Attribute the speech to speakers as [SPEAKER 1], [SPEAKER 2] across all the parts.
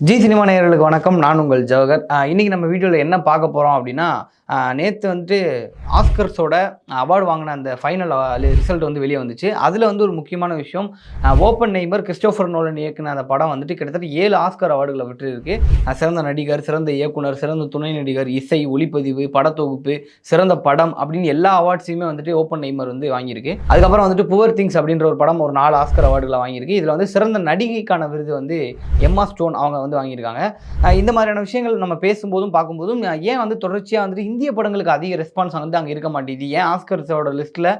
[SPEAKER 1] G cinema நேயர்களுக்கு வணக்கம். நான் உங்கள் ஜவஹர் ஆஹ் இன்னைக்கு நம்ம வீடியோவில் என்ன பார்க்க போகிறோம் அப்படின்னா நேற்று வந்துட்டு ஆஸ்கர்ஸோட அவார்டு வாங்கின அந்த ஃபைனல் ரிசல்ட் வந்து வெளியே வந்துச்சு. அதில் வந்து ஒரு முக்கியமான விஷயம் ஓப்பன் நெய்மர் கிறிஸ்டோஃபர் நோலன் இயக்குன அந்த படம் வந்துட்டு கிட்டத்தட்ட ஏழு ஆஸ்கர் அவார்டுகளை பெற்றிருக்கு. சிறந்த நடிகர் சிறந்த இயக்குனர் சிறந்த துணை நடிகர் இசை ஒளிப்பதிவு படத்தொகுப்பு சிறந்த படம் அப்படின்னு எல்லா அவார்ட்ஸையுமே வந்துட்டு ஓப்பன் நெய்மர் வந்து வாங்கியிருக்கு. அதுக்கப்புறம் வந்துட்டு புவர் திங்ஸ் அப்படின்ற ஒரு படம் ஒரு நாலு ஆஸ்கர் அவார்டுகளை வாங்கியிருக்கு. இதில் வந்து சிறந்த நடிகைக்கான விருது வந்து எம்மா ஸ்டோன் அவங்க வந்து வாங்கியிருக்காங்க. இந்த மாதிரியான விஷயங்கள் நம்ம பேசும்போதும் பார்க்கும்போதும் ஏன் வந்து தொடர்ச்சியாக வந்துட்டு இந்திய படங்களுக்கு அதிக ரெஸ்பான்ஸ் வந்து அங்கே இருக்க மாட்டேங்குது. ஏன் ஆஸ்கர்ஸோட லிஸ்ட்டில்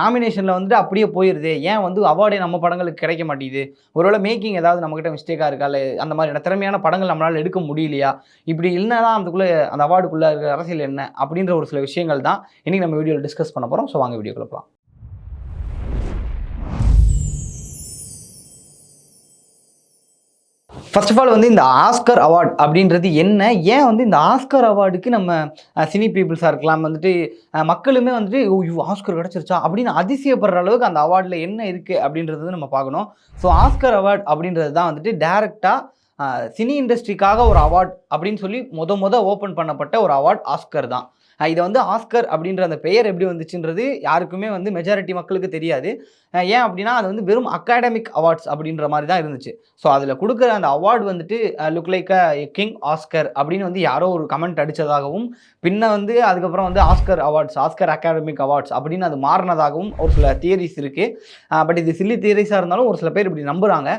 [SPEAKER 1] நாமினேஷனில் வந்துட்டு அப்படியே போயிடுது ஏன் வந்து அவார்டே நம்ம படங்களுக்கு கிடைக்க மாட்டேங்குது? ஒருவேளை மேக்கிங் ஏதாவது நம்மக்கிட்ட மிஸ்டேக்காக இருக்கா? இல்லை அந்த மாதிரி திறமையான படங்கள் நம்மளால் எடுக்க முடியலையா? இப்படி இல்லைனா அதுக்குள்ளே அந்த அவார்டுக்குள்ளே இருக்கிற அரசியல் என்ன? அப்படின்ற ஒரு சில விஷயங்கள் தான் இன்றைக்கி நம்ம வீடியோவில் டிஸ்கஸ் பண்ண போகிறோம் ஸோ வாங்க வீடியோ போகலாம் ஃபர்ஸ்ட் ஆஃப் ஆல் வந்து இந்த ஆஸ்கர் அவார்ட் அப்படின்றது என்ன? ஏன் வந்து இந்த ஆஸ்கர் அவார்டுக்கு நம்ம சினி பீப்புள்ஸாக இருக்கலாம் வந்துட்டு மக்களுமே வந்துட்டு ஓ இவ் ஆஸ்கர் கிடச்சிருச்சா? அப்படின்னு அதிசயப்படுற அளவுக்கு அந்த அவார்டில் என்ன இருக்குது அப்படின்றது நம்ம பார்க்கணும். ஸோ ஆஸ்கர் அவார்ட் அப்படின்றது தான் வந்துட்டு டேரெக்டாக சினி இண்டஸ்ட்ரிக்காக ஒரு அவார்ட் அப்படின்னு சொல்லி முத முத ஓப்பன் பண்ணப்பட்ட ஒரு அவார்ட் ஆஸ்கர் தான். இதை வந்து ஆஸ்கர் அப்படின்ற அந்த பெயர் எப்படி வந்துச்சுன்றது யாருக்குமே வந்து மெஜாரிட்டி மக்களுக்கு தெரியாது. ஏன் அப்படின்னா அது வந்து வெறும் அகாடமிக் அவார்ட்ஸ் அப்படின்ற மாதிரி தான் இருந்துச்சு. ஸோ அதில் கொடுக்குற அந்த அவார்டு வந்துட்டு look like a king Oscar அப்படின்னு வந்து யாரோ ஒரு கமெண்ட் அடித்ததாகவும் பின்ன வந்து அதுக்கப்புறம் வந்து Oscar awards Oscar academic awards அப்படின்னு அது மாறினதாகவும் ஒரு சில தியரிஸ் இருக்குது பட் இது சில்லி தியரிஸாக இருந்தாலும் ஒரு சில பேர் இப்படி நம்புகிறாங்க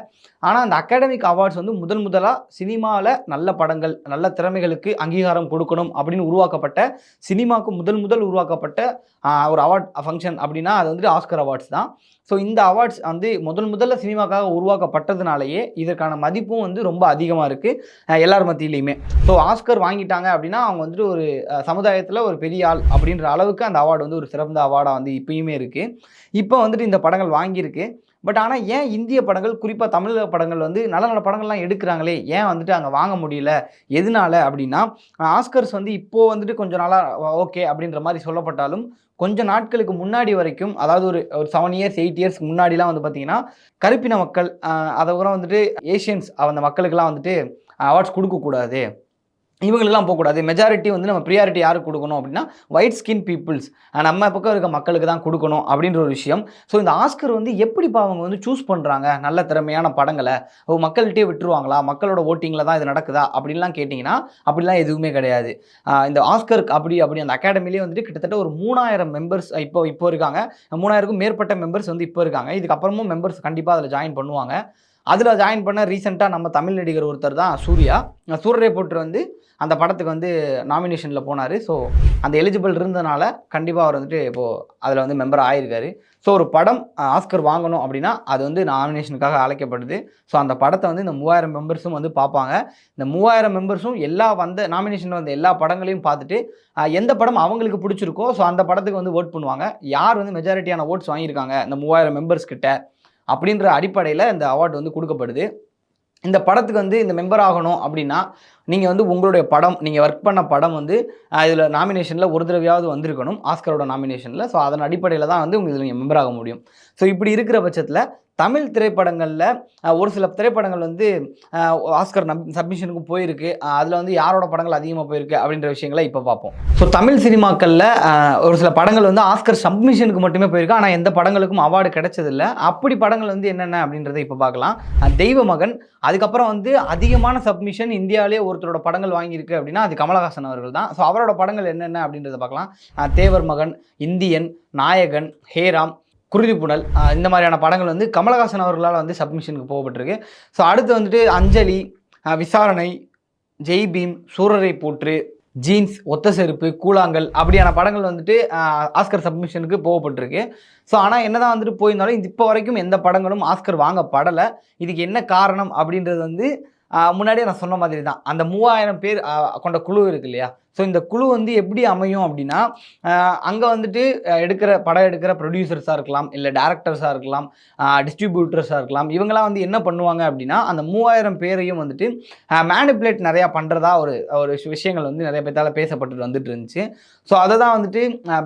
[SPEAKER 1] ஆனால் அந்த அகாடமிக் அவார்ட்ஸ் வந்து முதல் முதலாக சினிமாவில் நல்ல படங்கள் நல்ல திறமைகளுக்கு அங்கீகாரம் கொடுக்கணும் அப்படின்னு உருவாக்கப்பட்ட சினிமாவுக்கு முதல் முதல் உருவாக்கப்பட்ட ஒரு அவார்ட் ஃபங்க்ஷன் அப்படின்னா அது வந்துட்டு ஆஸ்கர் அவார்ட்ஸ் தான். ஸோ இந்த அவார்ட்ஸ் வந்து முதல் முதல்ல சினிமாக்காக உருவாக்கப்பட்டதுனாலேயே இதற்கான மதிப்பும் வந்து ரொம்ப அதிகமாக இருக்குது எல்லார் மத்தியிலையுமே. ஸோ ஆஸ்கர் வாங்கிட்டாங்க அப்படின்னா அவங்க வந்துட்டு ஒரு சமுதாயத்தில் ஒரு பெரிய ஆள் அப்படின்ற அளவுக்கு அந்த அவார்டு வந்து ஒரு சிறந்த அவார்டாக வந்து இப்பயுமே இருக்குது இப்போ வந்துட்டு இந்த படங்கள் வாங்கியிருக்கு. பட் ஆனால் ஏன் இந்திய படங்கள் குறிப்பாக தமிழக படங்கள் வந்து நல்ல நல்ல படங்கள்லாம் எடுக்கிறாங்களே? ஏன் வந்துட்டு அங்கே வாங்க முடியல? எதனால அப்படின்னா ஆஸ்கர்ஸ் வந்து இப்போது வந்துட்டு கொஞ்சம் நாளாக ஓகே அப்படின்ற மாதிரி சொல்லப்பட்டாலும் கொஞ்சம் நாட்களுக்கு முன்னாடி வரைக்கும் அதாவது ஒரு ஒரு செவன் இயர்ஸ் எயிட் இயர்ஸ் முன்னாடிலாம் வந்து பார்த்தீங்கன்னா கருப்பின மக்கள் அதுக்கப்புறம் வந்துட்டு ஏஷியன்ஸ் அந்த மக்களுக்கெல்லாம் வந்துட்டு அவார்ட்ஸ் கொடுக்கக்கூடாது. இவங்களுக்குலாம் போகக்கூடாது. மெஜாரிட்டி வந்து நம்ம ப்ரியாரிட்டி யாருக்கு கொடுக்கணும் அப்படின்னா ஒயிட் ஸ்கின் பீப்புள்ஸ் நம்ம பக்கம் இருக்க மக்களுக்கு தான் கொடுக்கணும் அப்படின்ற ஒரு விஷயம். ஸோ இந்த ஆஸ்கர் வந்து எப்படிப்பா அவங்க வந்து சூஸ் பண்ணுறாங்க நல்ல திறமையான படங்களை. ஓ மக்கள்கிட்டே விட்டுருவாங்களா? மக்களோட ஓட்டிங்கில் தான் இது நடக்குதா? அப்படின்லாம் கேட்டிங்கன்னா அப்படிலாம் எதுவுமே கிடையாது. இந்த ஆஸ்கர் அப்படி அப்படி அந்த அகாடமிலேயே வந்துட்டு கிட்டத்தட்ட ஒரு மூணாயிரம் மெம்பர்ஸ் இப்போ இப்போ இருக்காங்க. மூணாயிரக்கும் மேற்பட்ட மெம்பர்ஸ் வந்து இப்போ இருக்காங்க. இதுக்கப்புறமும் மெம்பர்ஸ் கண்டிப்பாக அதில் ஜாயின் பண்ணுவாங்க. அதில் ஜாயின் பண்ண ரீசெண்டாக நம்ம தமிழ் நடிகர் ஒருத்தர் தான் சூர்யா. சூரரை போட்டு வந்து அந்த படத்துக்கு வந்து நாமினேஷனில் போனார். ஸோ அந்த எலிஜிபிள் இருந்தனால கண்டிப்பாக அவர் வந்துட்டு இப்போது அதில் வந்து மெம்பர் ஆயிருக்காரு. ஸோ ஒரு படம் ஆஸ்கர் வாங்கணும் அப்படின்னா அது வந்து நாமினேஷனுக்காக அழைக்கப்படுது. ஸோ அந்த படத்தை வந்து இந்த மூவாயிரம் மெம்பர்ஸும் வந்து பார்ப்பாங்க. இந்த மூவாயிரம் மெம்பர்ஸும் எல்லா வந்த நாமினேஷனில் வந்த எல்லா படங்களையும் பார்த்துட்டு எந்த படம் அவங்களுக்கு பிடிச்சிருக்கோ ஸோ அந்த படத்துக்கு வந்து ஓட் பண்ணுவாங்க. யார் வந்து மெஜாரிட்டியான ஓட்ஸ் வாங்கியிருக்காங்க இந்த மூவாயிரம் மெம்பர்ஸ் கிட்ட? அப்படின்ற அடிப்படையில் இந்த அவார்டு வந்து கொடுக்கப்படுது. இந்த படத்துக்கு வந்து இந்த மெம்பர் ஆகணும் அப்படின்னா நீங்கள் வந்து உங்களுடைய படம் நீங்கள் ஒர்க் பண்ண படம் வந்து இதில் நாமினேஷனில் ஒரு தடவையாவது வந்திருக்கணும் ஆஸ்கரோட நாமினேஷனில் ஸோ அதன் அடிப்படையில் தான் வந்து உங்களுக்கு நீங்கள் மெம்பர் ஆக முடியும். ஸோ இப்படி இருக்கிற பட்சத்தில் தமிழ் திரைப்படங்களில் ஒரு சில திரைப்படங்கள் வந்து ஆஸ்கர் நம் சப்மிஷனுக்கு போயிருக்கு. அதில் வந்து யாரோட படங்கள் அதிகமாக போயிருக்கு அப்படின்ற விஷயங்களை இப்போ பார்ப்போம். ஸோ தமிழ் சினிமாக்களில் ஒரு சில படங்கள் வந்து ஆஸ்கர் சப்மிஷனுக்கு மட்டுமே போயிருக்கு. ஆனால் எந்த படங்களுக்கும் அவார்டு கிடைச்சதில்ல. அப்படி படங்கள் வந்து என்னென்ன அப்படின்றத இப்போ பார்க்கலாம். தெய்வ மகன் அதுக்கப்புறம் வந்து அதிகமான சப்மிஷன் இந்தியாவிலே ஒருத்தரோட படங்கள் வாங்கியிருக்கு அப்படின்னா அது கமலஹாசன் அவர்கள் தான். ஸோ அவரோட படங்கள் என்னென்ன அப்படின்றத பார்க்கலாம். தேவர் மகன் இந்தியன் நாயகன் ஹேராம் குருதி புனல் இந்த மாதிரியான படங்கள் வந்து கமலஹாசன் அவர்களால் வந்து சப்மிஷனுக்கு போகப்பட்டிருக்கு. ஸோ அடுத்து வந்துட்டு அஞ்சலி விசாரணை ஜெய் பீம் சூரரை போற்று ஜீன்ஸ் ஒத்த செருப்பு கூழாங்கல் அப்படியான படங்கள் வந்துட்டு ஆஸ்கர் சப்மிஷனுக்கு போகப்பட்டிருக்கு. ஸோ ஆனால் என்னதான் வந்துட்டு போயிருந்தாலும் இது இப்போ வரைக்கும் எந்த படங்களும் ஆஸ்கர் வாங்கப்படலை. இதுக்கு என்ன காரணம் அப்படின்றது வந்து முன்னாடியே நான் சொன்ன மாதிரி தான் அந்த மூவாயிரம் பேர் கொண்ட குழு இருக்கு இல்லையா? ஸோ இந்த குழு வந்து எப்படி அமையும் அப்படின்னா அங்கே வந்துட்டு எடுக்கிற படம் எடுக்கிற ப்ரொடியூசர்ஸாக இருக்கலாம் இல்லை டேரக்டர்ஸாக இருக்கலாம் டிஸ்ட்ரிபியூட்டர்ஸாக இருக்கலாம் இவங்கெல்லாம் வந்து என்ன பண்ணுவாங்க அப்படின்னா அந்த மூவாயிரம் பேரையும் வந்துட்டு மேனிப்புலேட் நிறையா பண்ணுறதா ஒரு ஒரு விஷயங்கள் வந்து நிறைய பேர்த்தால பேசப்பட்டு வந்துட்டு இருந்துச்சு. ஸோ அதை தான் வந்துட்டு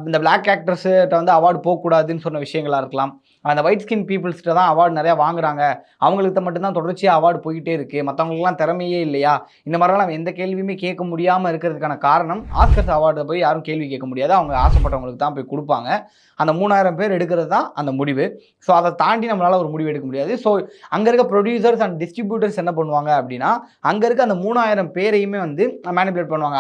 [SPEAKER 1] இந்த பிளாக் ஆக்டர்ஸ்கிட்ட வந்து அவார்டு போகக்கூடாதுன்னு சொன்ன விஷயங்களாக இருக்கலாம். அந்த ஒயிட் ஸ்கின் பீப்புள்ஸ்கிட்ட தான் அவார்டு நிறையா வாங்குறாங்க. அவங்களுக்கு மட்டும்தான் தொடர்ச்சியாக அவார்டு போயிட்டே இருக்குது மற்றவங்களுக்குலாம் திறமையே இல்லையா? இந்த மாதிரிலாம் எந்த கேள்வியுமே கேட்க முடியாமல் இருக்கிறதுக்கான காரணம் ஆஸ்கர்ஸ் அவார்டை போய் யாரும் கேள்வி கேட்க முடியாது. அவங்க ஆசைப்பட்டவங்களுக்கு தான் போய் கொடுப்பாங்க. அந்த மூணாயிரம் பேர் எடுக்கிறது தான் அந்த முடிவு. ஸோ அதை தாண்டி நம்மளால் ஒரு முடிவு எடுக்க முடியாது. ஸோ அங்கே இருக்க ப்ரொடியூசர்ஸ் அண்ட் டிஸ்ட்ரிபியூட்டர்ஸ் என்ன பண்ணுவாங்க அப்படின்னா அங்கே இருக்க அந்த மூணாயிரம் பேரையுமே வந்து மேனிபுலேட் பண்ணுவாங்க.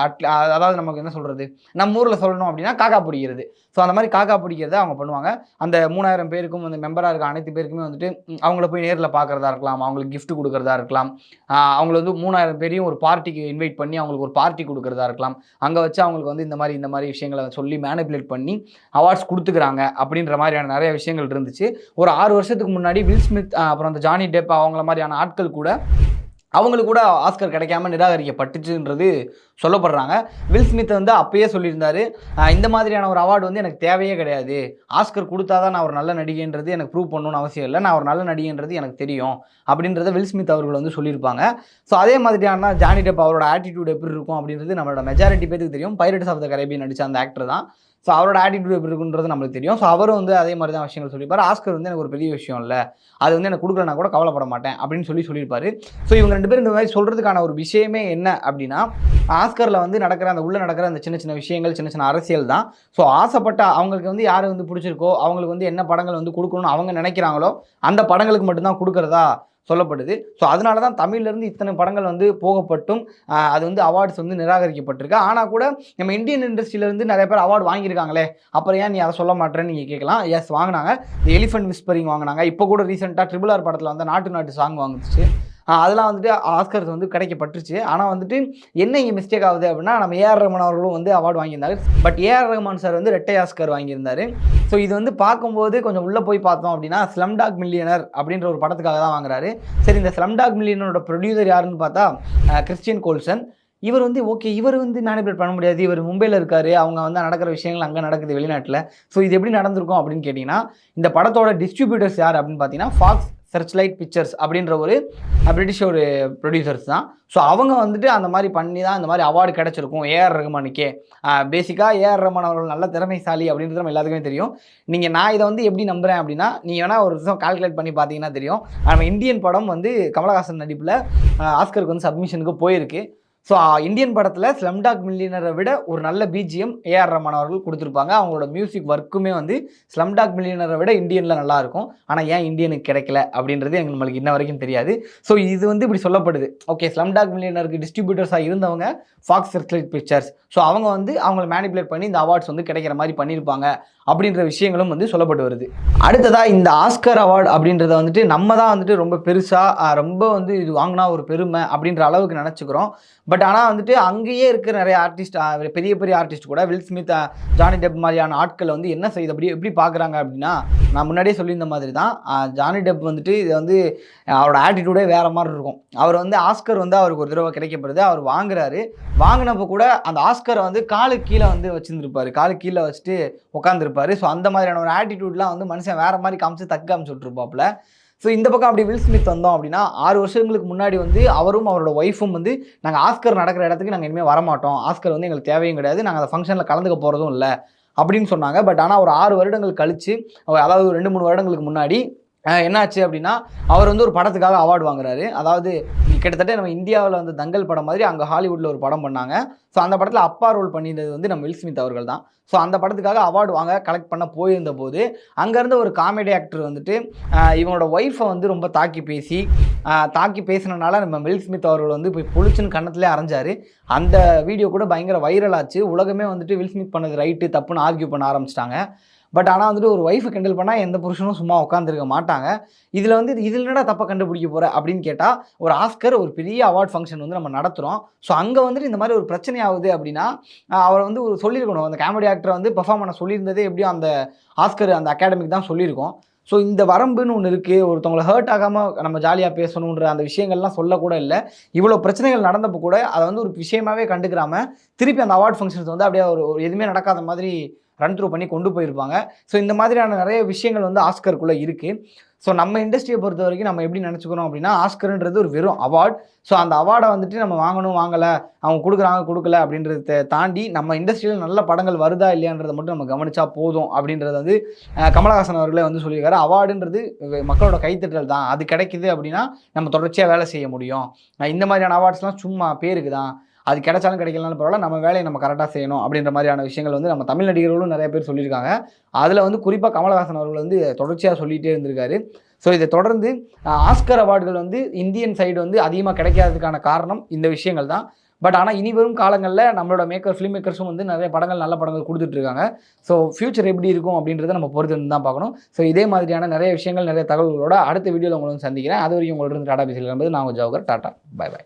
[SPEAKER 1] அதாவது நமக்கு என்ன சொல்கிறது நம்ம ஊரில் சொல்லணும் அப்படின்னா காக்கா பிடிக்கிறது. ஸோ அந்த மாதிரி காக்கா பிடிக்கிறத அவங்க பண்ணுவாங்க. அந்த மூணாயிரம் பேருக்கும் வந்து மெம்பராக இருக்க அனைத்து பேருக்குமே வந்துட்டு அவங்கள போய் நேரில் பார்க்குறதா இருக்கலாம் அவங்களுக்கு கிஃப்ட் கொடுக்கறதா இருக்கலாம். அவங்கள வந்து மூணாயிரம் பேரையும் ஒரு பார்ட்டிக்கு இன்வைட் பண்ணி அவங்களுக்கு ஒரு பார்ட்டி கொடுக்குறதா இருக்கலாம். அங்கே வச்சு அவங்களுக்கு வந்து இந்த மாதிரி இந்த மாதிரி விஷயங்களை சொல்லி மேனிபுலேட் பண்ணி அவார்ட்ஸ் கொடுத்துக்கிறாங்க அப்படின்ற மாதிரியான நிறைய விஷயங்கள் இருந்துச்சு. ஒரு ஆறு வருஷத்துக்கு முன்னாடி வில் ஸ்மித் அப்புறம் அந்த ஜானி டெப் அவங்கள மாதிரியான ஆட்கள் கூட அவங்களுக்கு கூட ஆஸ்கர் கிடைக்காம நிராகரிக்கப்பட்டுச்சுன்றது சொல்லப்படுறாங்க. வில் ஸ்மித் வந்து அப்பயே சொல்லியிருந்தாரு இந்த மாதிரியான ஒரு அவார்டு வந்து எனக்கு தேவையே கிடையாது. ஆஸ்கர் கொடுத்தா தான் நான் ஒரு நல்ல நடிகைன்றது எனக்கு ப்ரூவ் பண்ணணும்னு அவசியம் இல்லை. நான் ஒரு நல்ல நடிகைன்றது எனக்கு தெரியும். அப்படின்றத வில் ஸ்மித் அவர்கள் வந்து சொல்லியிருப்பாங்க. ஸோ அதே மாதிரியான ஜானி டெப் அவரோட ஆட்டிடியூட் எப்படி இருக்கும் அப்படின்றது நம்மளோட மெஜாரிட்டி பேருக்கு தெரியும். பைரட்ஸ் ஆஃப் த கரேபியன் நடித்த அந்த ஆக்டர் தான். ஸோ அவரோட ஆட்டிடியூட் எப்படி இருக்குன்றது நம்மளுக்கு தெரியும். ஸோ அவரும் வந்து அதே மாதிரி தான் விஷயங்கள் சொல்லியிருப்பார். ஆஸ்கர் வந்து எனக்கு ஒரு பெரிய விஷயம் இல்லை. அது வந்து எனக்கு கொடுக்கலனா கூட கவலைப்பட மாட்டேன் அப்படின்னு சொல்லி சொல்லியிருப்பாரு. ஸோ இவங்க ரெண்டு பேரும் இந்த மாதிரி சொல்கிறதுக்கான ஒரு விஷயமே என்ன அப்படின்னா ஆஸ்கரில் வந்து நடக்கிற அந்த உள்ளே நடக்கிற அந்த சின்ன சின்ன விஷயங்கள் சின்ன சின்ன அரசியல் தான். ஸோ ஆசைப்பட்ட அவங்களுக்கு வந்து யார் வந்து பிடிச்சிருக்கோ அவங்களுக்கு வந்து என்ன படங்கள் வந்து கொடுக்கணும்னு அவங்க நினைக்கிறாங்களோ அந்த படங்களுக்கு மட்டும்தான் கொடுக்குறதா சொல்லப்படுது. ஸோ அதனால தான் தமிழ்லேருந்து இத்தனை படங்கள் வந்து போகப்பட்டும். அது வந்து அவார்ட்ஸ் வந்து நிராகரிக்கப்பட்டிருக்கு. ஆனால் கூட நம்ம இந்தியன் இண்டஸ்ட்ரியிலேருந்து நிறைய பேர் அவார்டு வாங்கியிருக்காங்களே. அப்புறம் ஏன் நீ அதை சொல்ல மாட்டேன்னு நீங்கள் கேட்கலாம். எஸ் வாங்கினாங்க. எலிஃபென்ட் விஸ்பரிங் வாங்கினாங்க. இப்போ கூட ரீசெண்டாக ட்ரிபிள் ஆர் படத்தில் வந்து நாட்டு நாட்டு சாங் வாங்குச்சு. அதெல்லாம் வந்துட்டு ஆஸ்கர்ஸ் வந்து கிடைக்கப்பட்டுருச்சு. ஆனால் வந்துட்டு என்ன இங்கே மிஸ்டேக் ஆகுது அப்படின்னா நம்ம ஏஆர் ரஹ்மான் அவர்களும் வந்து award வாங்கியிருந்தாரு. But A R Rahman sir வந்து ரெட்டை ஆஸ்கர் வாங்கியிருந்தார். ஸோ இது வந்து பார்க்கும்போது கொஞ்சம் உள்ளே போய் பார்த்தோம் அப்படின்னா ஸ்லம்டாக் மில்லியனர் அப்படின்ற ஒரு படத்துக்காக தான் வாங்குறாரு. சரி இந்த ஸ்லம்டாக் மில்லியனரோட ப்ரொடியூசர் யாருன்னு பார்த்தா கிறிஸ்டியன் கோல்சன் இவர் வந்து ஓகே இவர் வந்து மேனிபுலேட் பண்ண முடியாது. இவர் மும்பையில் இருக்காரு. அவங்க வந்து நடக்கிற விஷயங்கள் அங்கே நடக்குது வெளிநாட்டில். ஸோ இது எப்படி நடந்திருக்கும் அப்படின்னு கேட்டிங்கன்னா இந்த படத்தோட டிஸ்ட்ரிபியூட்டர்ஸ் யார் அப்படின்னு பார்த்தீங்கன்னா ஃபாக்ஸ் சர்ச்லைட் பிக்சர்ஸ் அப்படின்ற ஒரு பிரிட்டிஷ் ஒரு ப்ரொடியூசர்ஸ் தான். ஸோ அவங்க வந்துட்டு அந்த மாதிரி பண்ணி தான் இந்த மாதிரி அவார்டு கிடச்சிருக்கும். ஏஆர் ரகுமானுக்கே. பேசிக்காக ஏஆர் ரகுமான் அவர்கள் நல்ல திறமைசாலி அப்படின்றது நம்ம எல்லாத்துக்குமே தெரியும். நீங்கள் நான் இதை வந்து எப்படி நம்புகிறேன் அப்படின்னா நீங்கள் வேணால் ஒரு விஷயம் கால்குலேட் பண்ணி பார்த்தீங்கன்னா தெரியும். நம்ம இந்தியன் படம் வந்து கமலஹாசன் நடிப்பில் ஆஸ்கருக்கு வந்து சப்மிஷனுக்கு போயிருக்கு. ஸோ இந்தியன் படத்தில் ஸ்லம்டாக் மில்லியனரை விட ஒரு நல்ல பிஜிஎம் ஏஆர் ரமன் அவர்கள் கொடுத்துருப்பாங்க. அவங்களோட மியூசிக் ஒர்க்குமே வந்து ஸ்லம்டாக் மில்லியனரை விட இந்தியனில் நல்லா இருக்கும். ஆனால் ஏன் இந்தியனுக்கு கிடைக்கல அப்படின்றது எங்களுக்கு நம்மளுக்கு இன்ன வரைக்கும் தெரியாது. ஸோ இது வந்து இப்படி சொல்லப்படுது. ஓகே ஸ்லம்டாக் மில்லியனருக்கு டிஸ்ட்ரிபியூட்டர்ஸாக இருந்தவங்க ஃபாக்ஸ் சர்க்லைட் பிக்சர்ஸ் ஸோ அவங்க வந்து அவங்கள மேனிப்புலேட் பண்ணி இந்த அவார்ட்ஸ் வந்து கிடைக்கிற மாதிரி பண்ணியிருப்பாங்க அப்படின்ற விஷயங்களும் வந்து சொல்லப்பட்டு வருது. அடுத்ததாக இந்த ஆஸ்கர் அவார்டு அப்படின்றத வந்துட்டு நம்ம தான் வந்துட்டு ரொம்ப பெருசாக ரொம்ப வந்து இது வாங்கினா ஒரு பெருமை அப்படின்ற அளவுக்கு நினச்சிக்கிறோம். பட் பட் ஆனால் வந்துட்டு அங்கேயே இருக்கிற நிறைய ஆர்டிஸ்ட் பெரிய பெரிய ஆர்டிஸ்ட் கூட வில் ஸ்மித் ஜானி டெப் மாதிரியான ஆட்களை வந்து என்ன செய்யுது அப்படி எப்படி பார்க்குறாங்க அப்படின்னா நான் முன்னாடியே சொல்லியிருந்த மாதிரி தான் ஜானி டெப் வந்துட்டு இது வந்து அவரோட ஆட்டிடியூடே வேறு மாதிரி இருக்கும். அவர் வந்து ஆஸ்கர் வந்து அவருக்கு ஒரு தடவை கிடைக்கப்படுது அவர் வாங்குறாரு. வாங்கினப்போ கூட அந்த ஆஸ்கரை வந்து காலு கீழே வந்து வச்சுருந்துருப்பார். காலு கீழே வச்சுட்டு உட்காந்துருப்பாரு ஸோ அந்த மாதிரியான ஒரு ஆட்டிடியூட்லாம் வந்து மனுஷன் வேற மாதிரி காமிச்சு தக்கு காமிச்சு விட்ருப்பாப்புல ஸோ இந்த பக்கம் அப்படி வில் ஸ்மித் வந்தோம் அப்படின்னா ஆறு வருஷங்களுக்கு முன்னாடி வந்து அவரும் அவரோட ஒய்ஃபும் வந்து நாங்கள் ஆஸ்கர் நடக்கிற இடத்துக்கு நாங்கள் இனிமேல் வரமாட்டோம். ஆஸ்கர் வந்து எங்களுக்கு தேவையும் கிடையாது. நாங்கள் அந்த ஃபங்க்ஷனில் கலந்துக்க போகிறதும் இல்லை. அப்படின்னு சொன்னாங்க. பட் ஆனால் ஒரு ஆறு வருடங்கள் கழித்து அதாவது ஒரு ரெண்டு மூணு வருடங்களுக்கு முன்னாடி என்னாச்சு அப்படின்னா அவர் வந்து ஒரு படத்துக்காக அவார்டு வாங்குறாரு. அதாவது கிட்டத்தட்ட நம்ம இந்தியாவில் வந்து தங்கல் படம் மாதிரி அங்கே ஹாலிவுட்டில் ஒரு படம் பண்ணாங்க. ஸோ அந்த படத்தில் அப்பா ரோல் பண்ணியிருந்தது வந்து நம்ம வில்ஸ்மித் அவர்கள் தான். ஸோ அந்த படத்துக்காக அவார்டு வாங்க கலெக்ட் பண்ண போயிருந்த போது அங்கேருந்து ஒரு காமெடி ஆக்டர் வந்துட்டு இவனோட இவங்களோட ஒய்ஃபை வந்து ரொம்ப தாக்கி பேசி தாக்கி பேசினனால நம்ம வில்ஸ்மித் அவர்கள் வந்து போய் புளிச்சுன்னு கன்னத்திலே அரைஞ்சாரு. அந்த வீடியோ கூட பயங்கர வைரல் ஆச்சு. உலகமே வந்துட்டு வில்ஸ்மித் பண்ணது ரைட்டு தப்புன்னு ஆர்கியூ பண்ண ஆரம்பிச்சிட்டாங்க. பட் ஆனால் வந்துட்டு ஒரு ஒய்ஃபை கிண்டல் பண்ணால் எந்த புருஷனும் சும்மா உட்காந்துருக்க மாட்டாங்க. இதில் வந்து இதில் என்னடா தப்பை கண்டுபிடிக்க போகிற அப்படின்னு கேட்டால் ஒரு ஆஸ்கர் ஒரு பெரிய அவார்ட் ஃபங்க்ஷன் வந்து நம்ம நடத்துகிறோம் ஸோ அங்கே வந்துட்டு இந்த மாதிரி ஒரு பிரச்சனை ஆகுது அப்படின்னா அவரை வந்து ஒரு சொல்லியிருக்கணும். அந்த காமெடி ஆக்டரை வந்து பெர்ஃபார்ம் பண்ண சொல்லியிருந்ததே எப்படியும் அந்த ஆஸ்கர் அந்த அகாடமிக் தான் சொல்லியிருக்கோம். ஸோ இந்த வரம்புன்னு ஒன்று இருக்குது ஒருத்தவங்களை ஹர்ட் ஆகாமல் நம்ம ஜாலியாக பேசணுன்ற அந்த விஷயங்கள்லாம் சொல்லக்கூட இல்லை. இவ்வளோ பிரச்சனைகள் நடந்தப்போ கூட அதை வந்து ஒரு விஷயமாவே கண்டுக்கிறாமல் திருப்பி அந்த அவார்ட் ஃபங்க்ஷன்ஸ் வந்து அப்படியே ஒரு எதுவுமே நடக்காத மாதிரி ரன் த்ரூ பண்ணி கொண்டு போயிருப்பாங்க. ஸோ இந்த மாதிரியான நிறைய விஷயங்கள் வந்து ஆஸ்கருக்குள்ளே இருக்குது ஸோ நம்ம இண்டஸ்ட்ரியை பொறுத்த வரைக்கும் நம்ம எப்படி நினச்சிக்கிறோம் அப்படின்னா ஆஸ்கர்ன்றது ஒரு வெறும் அவார்ட் ஸோ அந்த அவார்டை வந்துட்டு நம்ம வாங்கணும் வாங்கலை அவங்க கொடுக்குறாங்க கொடுக்கல அப்படின்றத தாண்டி நம்ம இண்டஸ்ட்ரியில் நல்ல படங்கள் வருதா இல்லையான்றதை மட்டும் நம்ம கவனிச்சா போதும் அப்படின்றத வந்து கமலஹாசன் அவர்களே வந்து சொல்லியிருக்காரு. அவார்டுன்றது மக்களோட கைத்தட்டல் தான். அது கிடைக்குது அப்படின்னா நம்ம தொடர்ச்சியாக வேலை செய்ய முடியும். இந்த மாதிரியான அவார்ட்ஸ்லாம் சும்மா பேருக்கு தான். அது கிடைச்சாலும் கிடைக்கலனாலும் பரவாயில்ல நம்ம வேலையை நம்ம கரெக்டாக செய்யணும் அப்படின்ற மாதிரியான விஷயங்கள் வந்து நம்ம தமிழ் நடிகர்களும் நிறைய பேர் சொல்லியிருக்காங்க. அதில் வந்து குறிப்பாக கமலஹாசன் அவர்கள் வந்து தொடர்ச்சியாக சொல்லிகிட்டே இருந்திருக்காரு. ஸோ இதை தொடர்ந்து ஆஸ்கர் அவார்டுகள் வந்து இந்தியன் சைடு வந்து அதிகமாக கிடைக்காததுக்கான காரணம் இந்த விஷயங்கள் தான். பட் ஆனால் இனி வரும் காலங்களில் நம்மளோட மேக்கர் ஃபிலிம் மேக்கர்ஸும் வந்து நிறைய படங்கள் நல்ல படங்கள் கொடுத்துட்டு இருக்காங்க ஸோ ஃபியூச்சர் எப்படி இருக்கும் அப்படின்றத நம்ம பொறுத்து இருந்து தான் பார்க்கணும். ஸோ இதே மாதிரியான நிறைய விஷயங்கள் நிறைய தகவல்களோட அடுத்த வீடியோவில் உங்களை வந்து சந்திக்கிறேன். அது வரைக்கும் உங்களோட இருந்து டாடா பேசியில் என்பது நான் ஜவகர். Tata bye bye